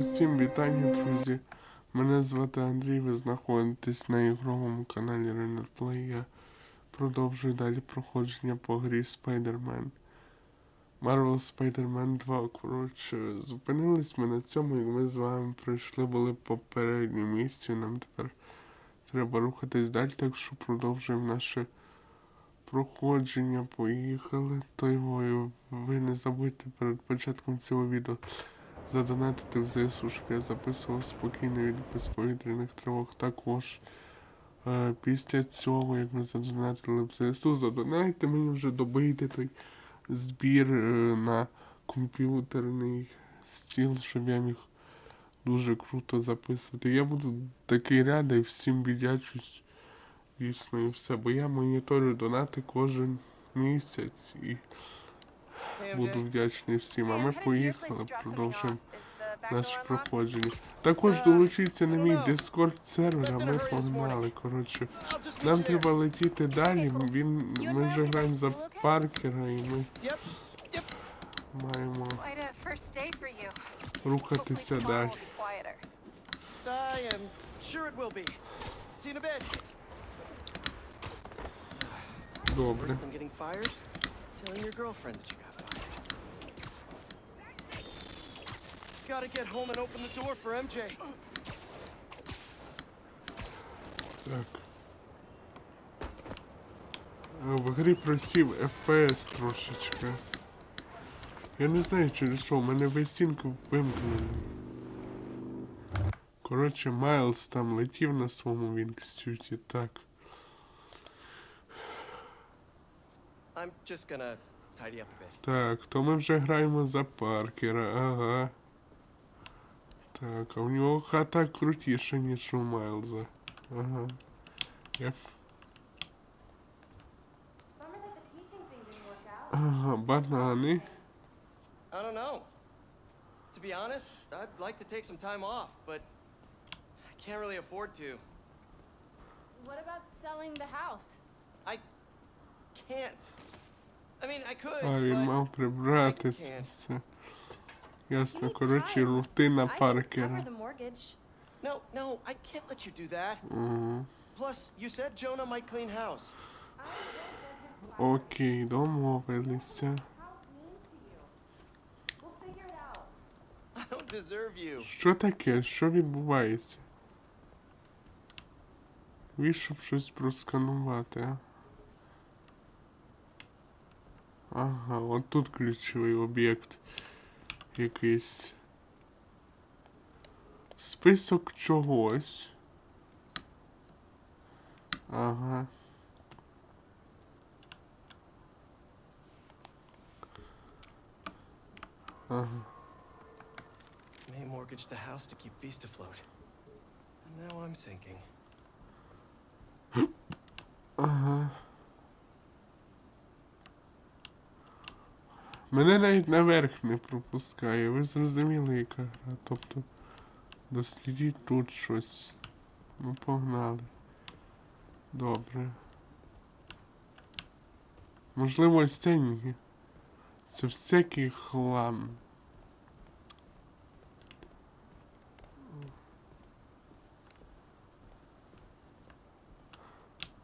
Усім вітання, друзі. Мене звати Андрій, ви знаходитесь на ігровому каналі Renner Play. Я продовжую далі проходження по грі Spider-Man. Marvel Spider-Man 2. Коротше, зупинились ми на цьому, і ми з вами пройшли були попередню місію. Нам тепер треба рухатись далі, так що продовжуємо наше проходження. Поїхали. То його ви не забудьте перед початком цього відео задонатити в ЗСУ, щоб я записував спокійно від безповітряних тривог. Також е, після цього, як ми задонатили в ЗСУ, задонайте мені вже добийте той збір е, на комп'ютерний стіл, щоб я міг дуже круто записувати. Я буду такий радий, всім віддячусь. Дійсно і все, бо я моніторю донати кожен місяць і буду вдячний всім. А ми поїхали, продовжуємо наше проходження. Також долучіться на мій Discord сервер, а ми погнали. Коротше, нам треба летіти далі. Він ми вже граємо за паркера, і ми маємо рухатися далі. Добре. Telling your girlfriend that you got fired. Gotta get home and open the door for MJ. Так. В грі просів FPS трошечки. Я не знаю через що, у мене весь сінк вимкнений. Коротше, Майлз там летів на своєму вінксюті, так. I'm just gonna tidy up a bit. Так, то ми вже граємо за Паркера, ага. Так, а в нього хата крутіша, ніж у Майлза. Ага. F. Ага, банани. I don't know. To be honest, I'd like to take some time off, but I can't really afford to. What about selling the house? I can't. I mean, I could, А він but мав прибрати це can't. все. Ясно, коротше, рутина Паркера. no, no, I can't let you do that. Plus, you said Jonah might clean house. Окей, домовилися. I don't deserve you. Що таке? Що відбувається? Вийшов щось просканувати, а? Ага, от тут ключовий об'єкт якийсь. Список чогось. Ага. Ага. May mortgaged the house to keep Beast afloat. And now I'm sinking. Мене навіть наверх не пропускає. Ви зрозуміли, яка гра. Тобто дослідіть тут щось. Ну, погнали. Добре. Можливо, ось це. Це всякий хлам.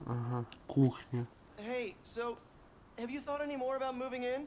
Ага, кухня. Hey, so have you thought any more about moving in?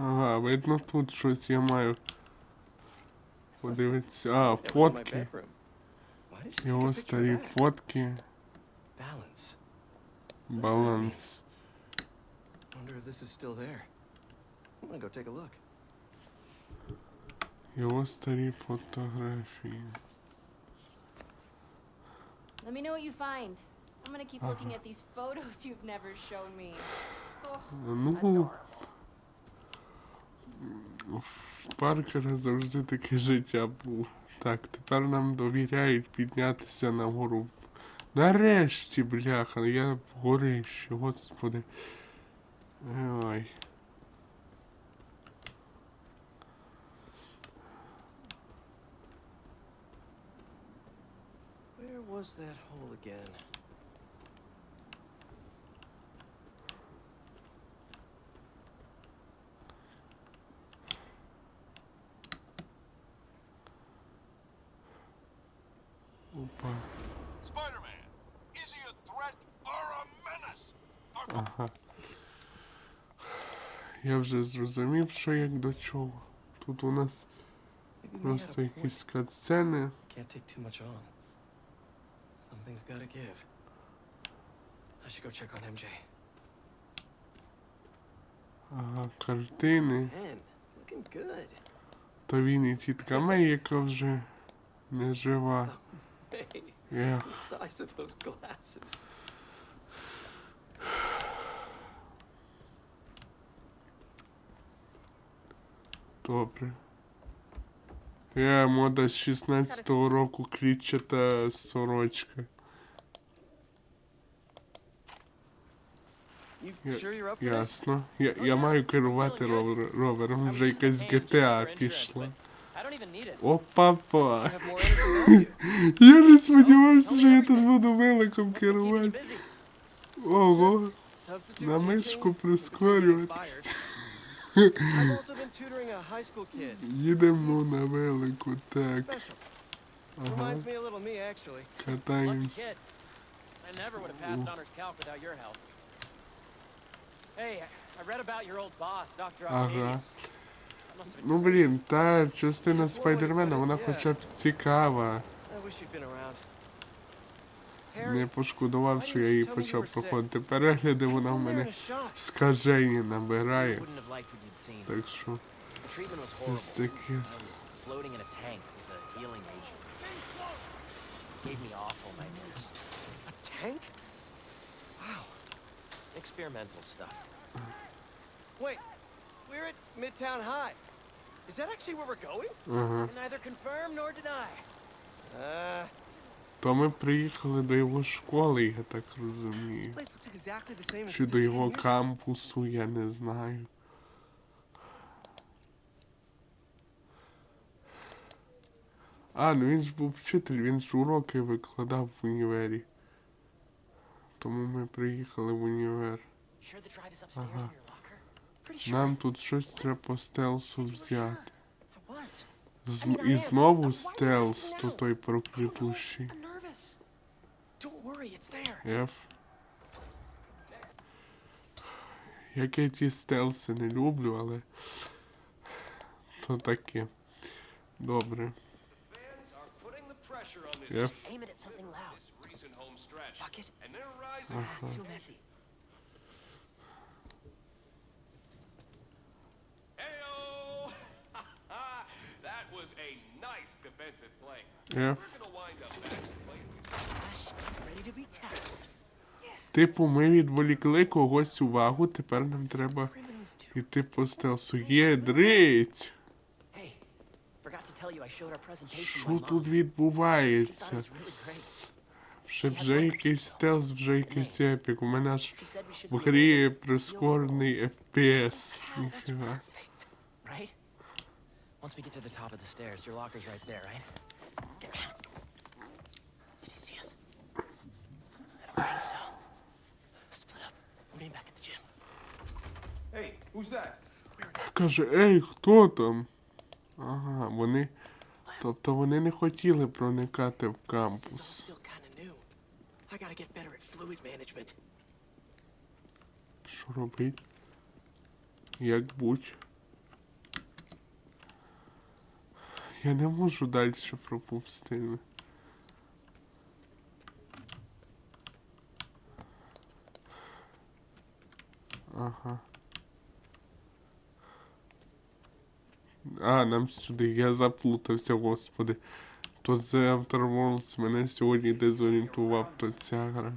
Ага, видно, тут щось я маю. Подивитися. А, фотки. Його старі фотки. Баланс. Його старі фотографії. Let me know what you find. I'm gonna keep looking at these photos you've never shown me. Ну, У Паркера завжди таке життя було. Так, тепер нам довіряють піднятися нагору. Нарешті, бляха, я в горищі, господи. Ой. Where was that hole again? Опа. Spider-Man, is he a threat or a menace? Or Ага. Я вже зрозумів, що як до чого. Тут у нас просто якісь катсцени. Can't take too much on. Something's gotta give. I should go check on MJ. Ага, картини. То він і тітка Мей, яка вже не жива. Hey, Ех, the size of those glasses. добре. Я мода з 16-го року клітчата сорочка. Yeah? Ясно. Я, я маю керувати ровер, ровером, вже якась GTA пішла. Опа-па. Я не сподівався, що я тут буду великом керувати. Ого, на мишку прискорюватись. Їдемо на велику, так. Ага. Катаємось. Ага. Ну блін, та частина Спайдермена, вона хоча б цікава. Не пошкодував, що я її почав проходити. Перегляди вона в мене скажені набирає. Так що ось таке. Gave me awful nightmares. A tank? Wow. Experimental stuff. Wait, we're at Midtown High. Is that actually where we're going? Ага. Neither confirm nor deny. Uh, То ми приїхали до його школи, я так this розумію. place looks exactly the same as Чи до did 10 його years ago. кампусу, я не знаю. А, ну він ж був вчитель, він ж уроки викладав в універі. Тому ми приїхали в універ. Sure the drive is upstairs Uh-huh. in your locker? Pretty sure Нам тут щось треба по стелсу взяти. З- і знову стелс, то той проклятущий. I'm nervous. Don't worry, it's there. Ф. Як я ті стелси не люблю, але. То таке. Добре. fans are putting the pressure on this Ф. Aim it at something loud. this recent home stretch. Bucket? And they're rising. Ага. Too messy. Heyo! that was a nice defensive play. Ф. We're gonna wind up back playing. Flash, ready to be tackled. Типу, ми відволікли когось увагу, тепер нам треба йти по стелсу. To Що тут відбувається? Ще вже якийсь стелс, вже якийсь епік. У мене аж в грі прискорений FPS. Ніфіга. right? Once we get to the top of the stairs, your locker's right there, right? Did he see us? I don't think so. Split up. We'll meet back at the gym. Hey, who's that? Каже, ей, хто там? Ага, вони. Тобто вони не хотіли проникати в This кампус. still kind of new. I gotta get better at fluid management. Що робить? Як будь. Я не можу далі пропустити. Ага. А, нам сюди, я заплутався, господи. То The Outer Worlds мене сьогодні дезорієнтував, то ця гра.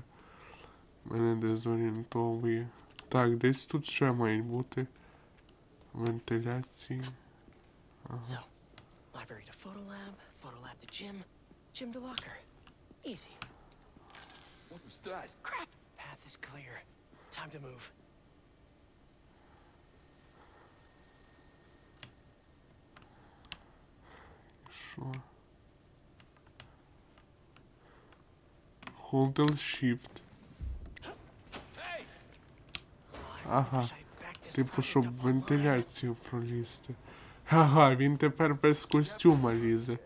Мене дезорієнтовує. Так, десь тут ще мають бути вентиляції. So, library to photo lab, photo lab to gym, gym to locker. Easy. What was that? Crap! Path is clear. Time to move. Що? Hold Shift. Oh, I Ага. Типу, щоб вентиляцію пролізти. Ага, він тепер без костюма лізе.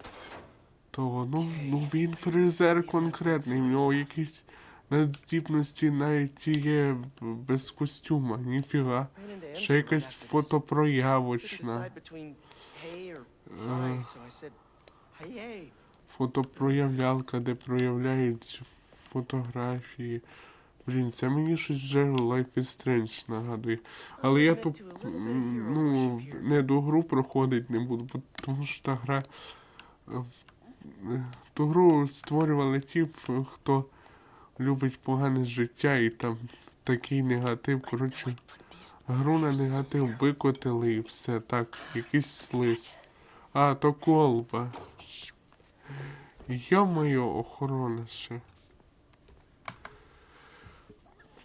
То ну, ну він фрезер конкретний, в нього якісь надздібності навіть є без костюма, ніфіга. Ще якась фотопроявочна. hey. Фотопроявлялка, де проявляють фотографії. Блін, це мені щось вже Life is Strange нагадує. Але я тут ну, не до гру проходить не буду, бо- тому що та гра. е, е, Ту гру створювали ті, хто любить погане життя і там такий негатив. Коротше, гру на негатив викотили і все так, якийсь слиз. А, то колба. Йо-моє, охорона ще. Ех, Охорона ще. м. I really Так. should figure out how to increase the capacity of these things so I don't run out.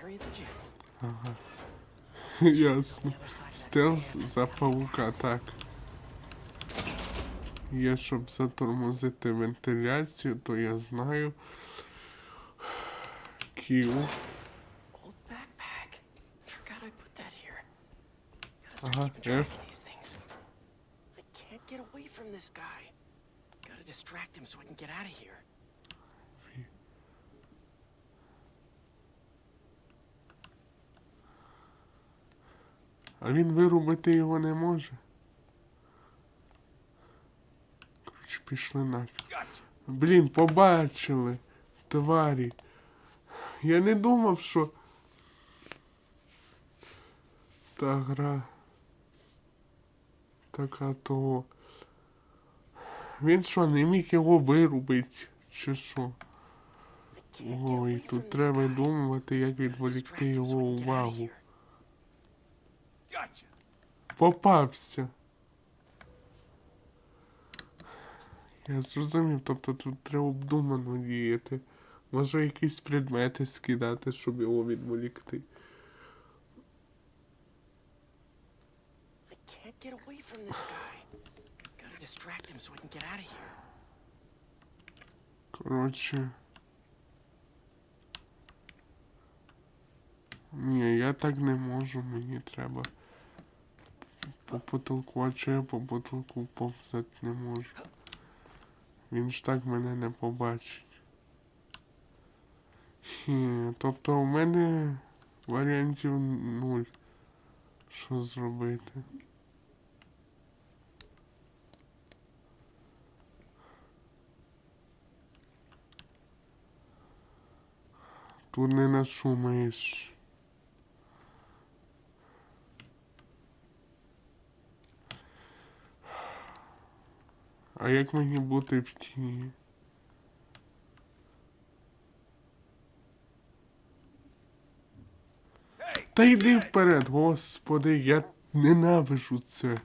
Harry at the gym. Ясно. Стелс за паука, так. Є, щоб затормозити вентиляцію, то я знаю. Кіл. Old backpack. Forgot I put that here. Gotta start Uh-huh, keeping track yeah. of these things. I can't get away from this guy. Gotta distract him so I can get out of here. А він вирубити його не може. Коротше, пішли нафіг. Блін, побачили. Тварі. Я не думав, що. Та гра. Така того. Він що, не міг його вирубити, чи що? Ой, тут треба думати, як відволікти його увагу. Попався. Я зрозумів, тобто тут треба обдумано діяти. Може якісь предмети скидати, щоб його відволікти. I can't get away from this guy. Gotta distract him so I can get out of here. Коротше. Ні, я так не можу, мені треба. По потолку, а чи я по потолку повзати не можу. Він ж так мене не побачить. Хі, тобто у мене варіантів нуль. Що зробити? Тут не нашумаєш. А як мені бути в тіні? Та йди вперед, господи, я ненавижу це.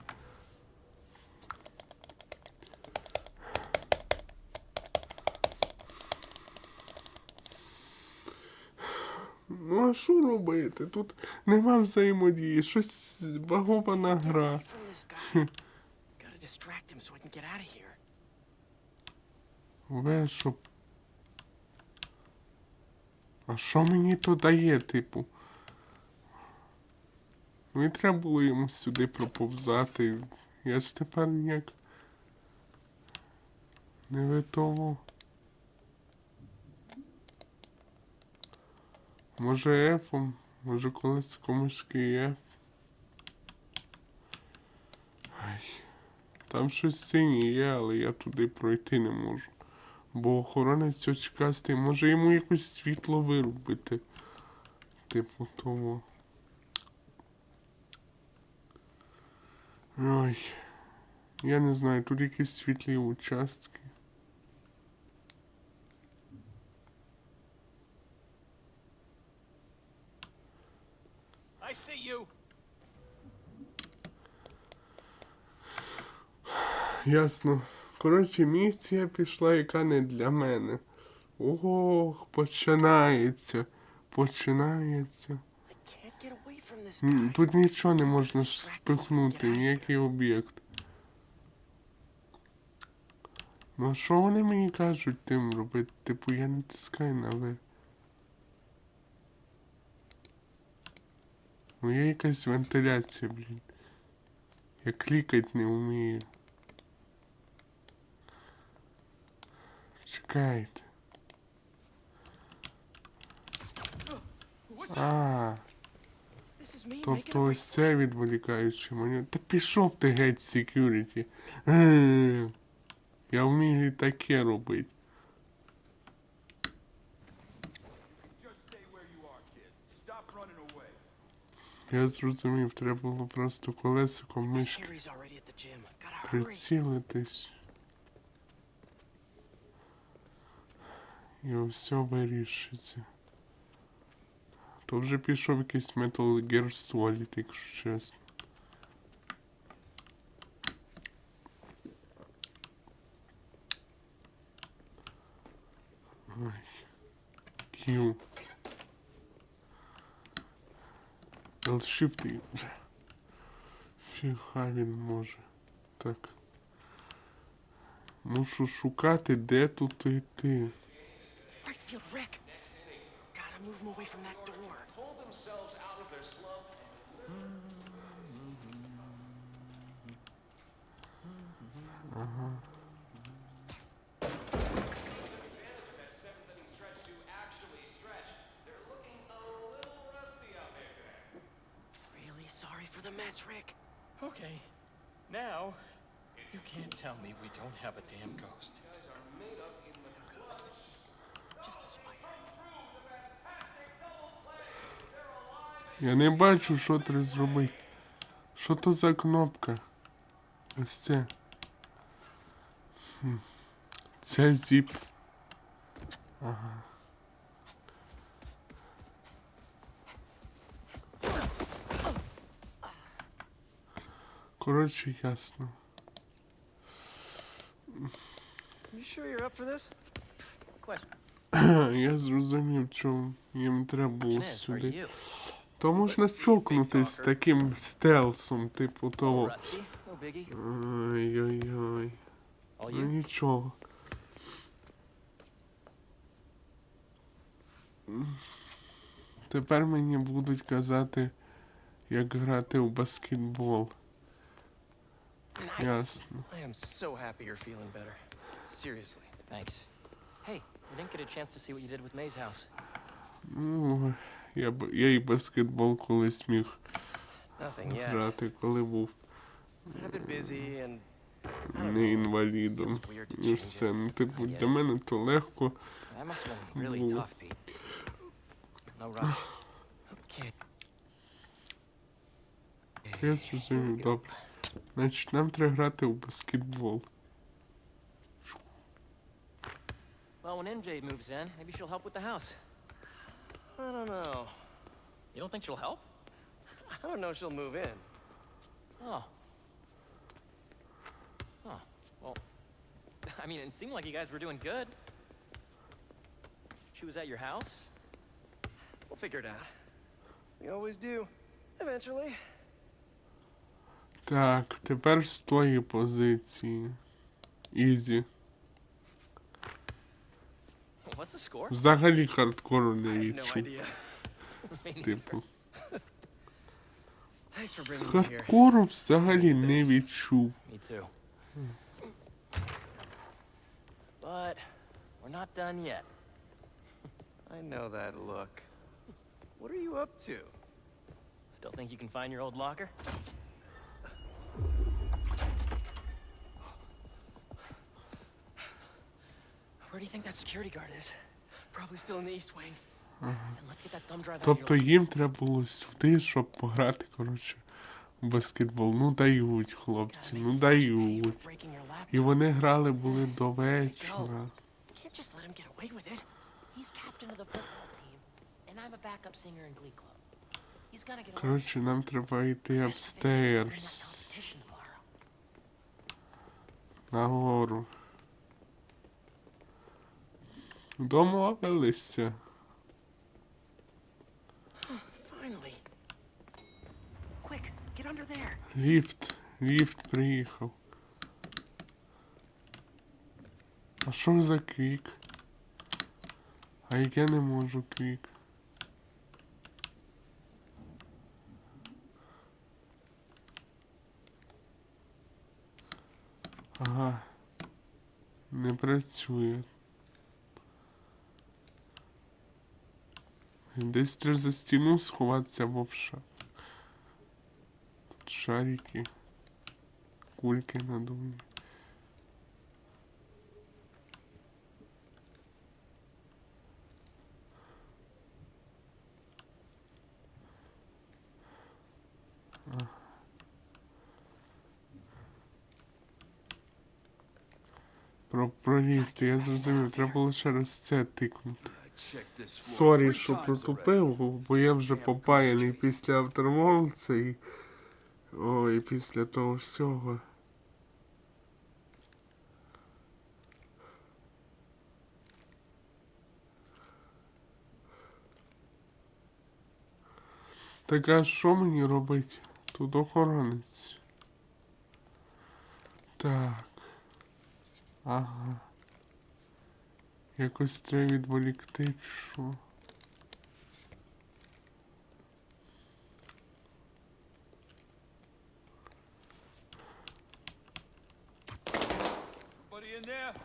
Ну, а що робити? Тут нема взаємодії, щось багована гра. що? А що мені то дає, типу? Не треба було йому сюди проповзати. Я ж тепер ніяк. Не витово. Може ефом? Може колись комишки F? Ай. Там щось синє є, але я туди пройти не можу. Бо охоронець очкастий, може йому якось світло вирубити. Типу того. Ой. Я не знаю, тут якісь світлі участки. I see you. Ясно. Коротше, місія пішла, яка не для мене. Ох, починається. Починається. Тут нічого не можна спихнути, ніякий об'єкт. Ну а що вони мені кажуть тим робити? Типу я не тискаю на Ви. Ну є якась вентиляція, блін. Я клікать не вмію. Чекайте. А. Тобто ось це відволікаючи мене. Та пішов ти геть security. Я вмію і таке робити. Я зрозумів, треба було просто колесиком мишки прицілитись. І все вирішиться. То вже пішов якийсь Metal Gear Solid, якщо чесно. Ай. Q. L-shift і... Фіга він може. Так. Мушу шукати, де тут йти. Right field, Rick. Gotta move him away from that door. Really sorry for the mess, Rick. Okay. Now, you can't tell me we don't have a damn ghost. Ghost. Я не бачу, що треба зробити. Що то за кнопка? Ось це. Це зіп. Ага. Коротше, ясно. You sure you're up for this? Question Я зрозумів, чому їм треба було сюди. То можна чокнутись talker. таким стелсом, типу того. Ой-ой-ой. Ну нічого. Тепер мені будуть казати, як грати в баскетбол. Ясно. I am so happy you're feeling better. Seriously. Thanks. Hey, we didn't get a chance to see what you did with May's house. Ну, я, я і баскетбол колись міг грати, коли був не інвалідом. І все. Ну, типу, для мене то легко. Okay. Я зрозумів, добре. Значить, нам треба грати в баскетбол. Well, when MJ moves in, maybe she'll help with the house. I don't know. You don't think she'll help? I don't know if she'll move in. Oh. Oh. Well, I mean, it seemed like you guys were doing good. She was at your house? We'll figure it out. We always do. Eventually. Так, тепер з тої позиції. Ізі. What's the score? Взагалі хардкору не I have no відчув. idea. Me neither. Типу. Thanks for bringing me here. Хардкору взагалі не відчув. Me too. But we're not done yet. I know that look. What are you up to? Still think you can find your old locker? Where do you think that security guard is? Probably still in the East Wing. And let's get that thumb drive out of your Тобто їм треба було сюди, щоб пограти, коротше, в баскетбол. Ну дають, хлопці, ну дають. for breaking your І laptop. вони грали були до вечора. Can't just let him get away with it. He's captain of the football team, and I'm a backup singer in Glee Club. He's gonna get away. Коротше, нам треба йти Best finish is to win that upstairs. competition tomorrow. Нагору. Get under. Ліфт. Ліфт приїхав. А що за квік? А як я не можу квік. Ага. Не працює. Десь треба за стіну сховатися або в шар. Тут шарики. Кульки надувні. А. Про пролізти, я зрозумів, треба ще раз це тикнути. Сорі, що протупив, бо я вже попаяний після автормовця і. Ой, після того всього. Так а що мені робити? Тут охоронець. Так. Ага. Якось треба відволікти, що?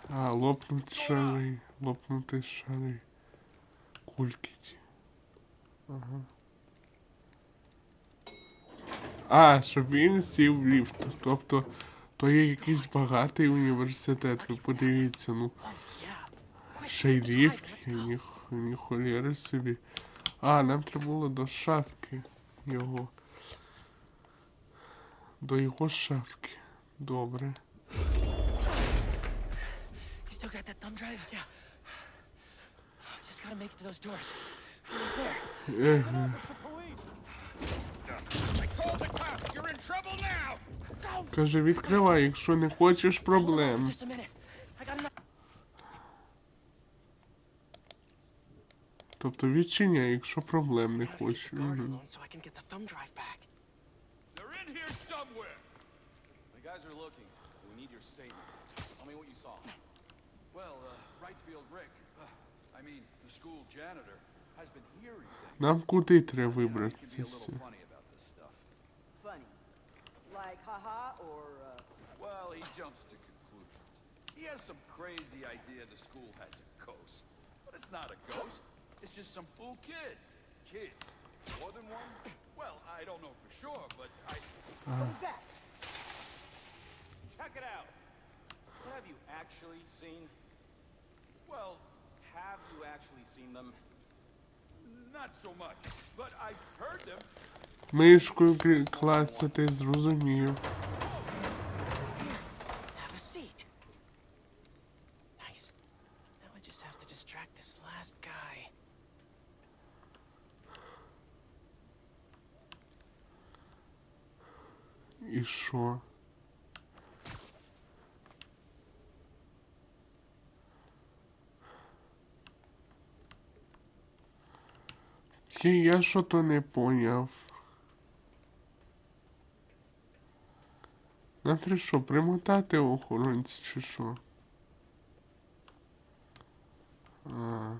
А, лопнуть шари. Лопнути шари. Кульки ті. Ага. А, щоб він сів в ліфт. Тобто, то є якийсь багатий університет. Ви подивіться, ну. Ще й ліфт, і ні, ні холєри собі. А, нам треба було до шафки його. До його шафки. Добре. You still got that thumb drive? Yeah. Just gotta make it to those doors. Almost there. Еге. I called the cops. You're in trouble now. Go! Каже, відкривай, якщо не хочеш проблем. just a minute. I got enough. Тобто відчиняй, якщо проблем не uh, uh, things. Нам куди треба вибратися? little funny about this stuff. Funny. Like haha or uh, Well, he jumps to conclusions. He has some crazy idea the school has a ghost. But it's not a ghost. It's just some fool kids. Kids. More than one? Well, I don't know for sure, but I... what's that? Check it out. What have you actually seen? Well, Have you actually seen them? not so much. But I've heard them. Мишкою крі- клацати, зрозумів. І що? Я що то не поняв. Нам що, примотати охоронці чи що? А.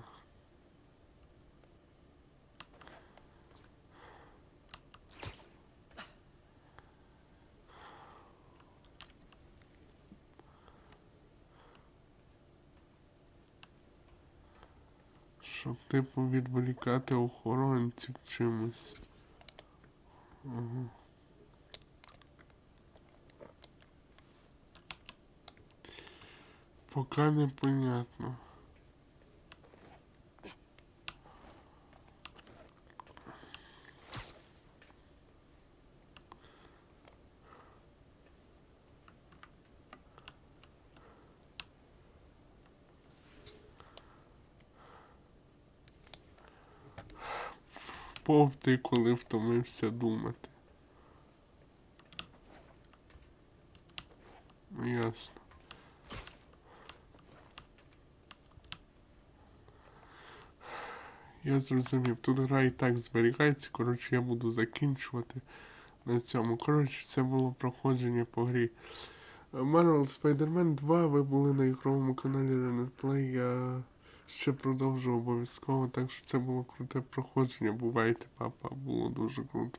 Щоб типу відволікати охоронців чимось. Ага. Пока непонятно. Повти, коли втомився думати. Ясно. Я зрозумів, тут гра і так зберігається, коротше, я буду закінчувати на цьому. Коротше, це було проходження по грі. Marvel Spider-Man 2, ви були на ігровому каналі Renet Я ще продовжу обов'язково, так що це було круте проходження. Бувайте, папа, було дуже круто.